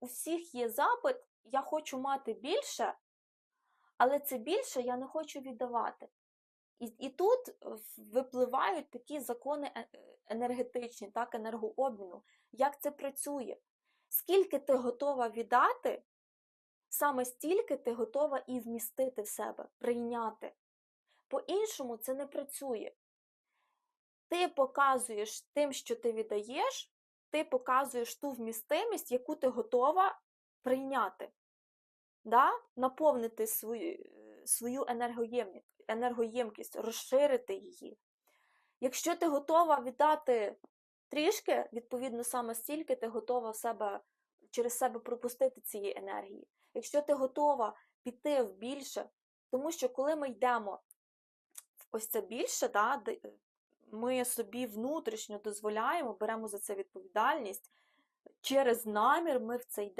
у всіх є запит, я хочу мати більше, але це більше я не хочу віддавати. І, і тут е, випливають такі закони е- е- енергетичні, так, енергообміну. Як це працює? Скільки ти готова віддати, саме стільки ти готова і вмістити в себе, прийняти. По-іншому це не працює. Ти показуєш тим, що ти віддаєш, ти показуєш ту вмістимість, яку ти готова прийняти, да? наповнити свою, е, свою енергоємкість, розширити її. Якщо ти готова віддати трішки, відповідно, саме стільки ти готова в себе, через себе пропустити цієї енергії. Якщо ти готова піти в більше, тому що коли ми йдемо в ось це більше, да, де- ми собі внутрішньо дозволяємо, беремо за це відповідальність, через намір ми в цей йдемо.